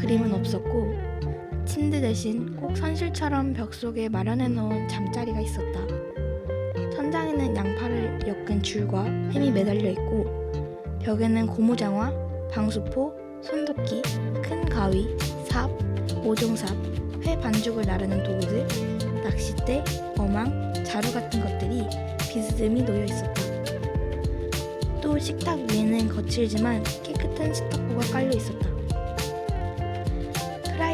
그림은 없었고 침대 대신 꼭 선실처럼 벽 속에 마련해 놓은 잠자리가 있었다. 천장에는 양팔을 엮은 줄과 햄이 매달려 있고 벽에는 고무장화, 방수포, 손도끼, 큰 가위, 삽, 모종삽, 회 반죽을 나르는 도구들, 낚싯대, 어망, 자루 같은 것들이 비스듬히 놓여 있었다. 또 식탁 위에는 거칠지만 깨끗한 식탁보가 깔려 있었다.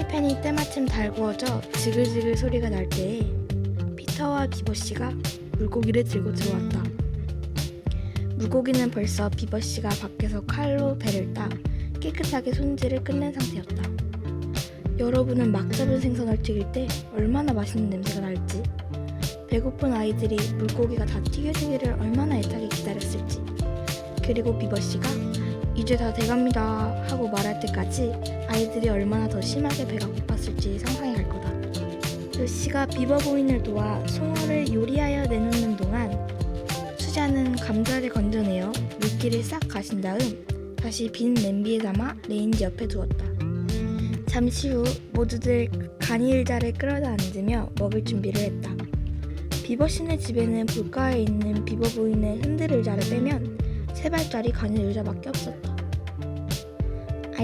프라이팬이 때마침 달구어져 지글지글 소리가 날 때에 피터와 비버 씨가 물고기를 들고 들어왔다. 물고기는 벌써 비버 씨가 밖에서 칼로 배를 따 깨끗하게 손질을 끝낸 상태였다. 여러분은 막 잡은 생선을 튀길 때 얼마나 맛있는 냄새가 날지, 배고픈 아이들이 물고기가 다 튀겨지기를 얼마나 애타게 기다렸을지, 그리고 비버 씨가 이제 다 돼갑니다 하고 말할 때까지 아이들이 얼마나 더 심하게 배가 고팠을지 상상이 갈 거다. 그 씨가 비버보인을 도와 송어를 요리하여 내놓는 동안 수자는 감자를 건져내어 물기를 싹 가신 다음 다시 빈 냄비에 담아 레인지 옆에 두었다. 잠시 후 모두들 간이의자를 끌어다 앉으며 먹을 준비를 했다. 비버 씨네 집에는 불가에 있는 비버 부인의 흔들 의자를 빼면 세 발짜리 간이 의자밖에 없었다.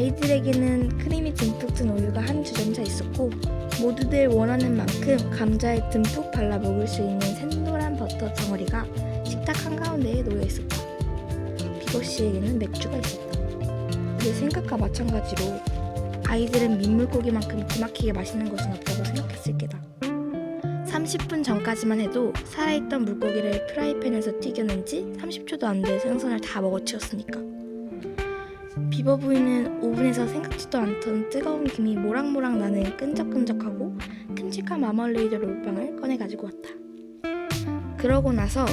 아이들에게는 크림이 듬뿍 든 우유가 한 주전자 있었고 모두들 원하는 만큼 감자에 듬뿍 발라 먹을 수 있는 샌노란 버터 덩어리가 식탁 한가운데에 놓여 있었다. 비버 씨에게는 맥주가 있었다. 내 생각과 마찬가지로 아이들은 민물고기만큼 기막히게 맛있는 것은 없다고 생각했을 게다. 30분 전까지만 해도 살아있던 물고기를 프라이팬에서 튀겨낸 지 30초도 안 돼 생선을 다 먹어치웠으니까. 비버 부인은 오븐에서 생각지도 않던 뜨거운 김이 모락모락 나는 끈적끈적하고 큼직한 마멀레이드 롤빵을 꺼내 가지고 왔다. 그러고 나서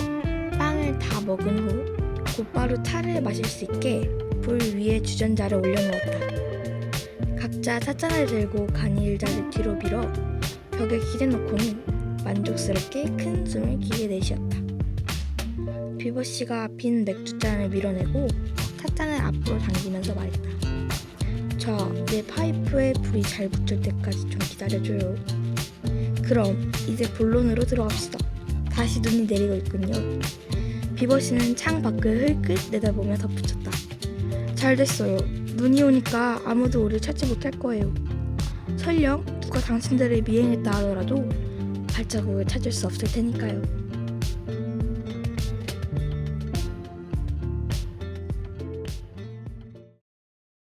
빵을 다 먹은 후 곧바로 차를 마실 수 있게 불 위에 주전자를 올려놓았다. 각자 찻잔을 들고 간이일자를 뒤로 밀어 벽에 기대놓고는 만족스럽게 큰 숨을 기게 내쉬었다. 비버 씨가 빈 맥주잔을 밀어내고 찻잔을 앞으로 당기면서 말했다. 저 내 파이프에 불이 잘 붙을 때까지 좀 기다려줘요. 그럼 이제 본론으로 들어갑시다. 다시 눈이 내리고 있군요. 비버 씨는 창 밖을 흘끗 내다보며 덧붙였다. 잘 됐어요. 눈이 오니까 아무도 우리를 찾지 못할 거예요. 설령 누가 당신들을 미행했다 하더라도 발자국을 찾을 수 없을 테니까요.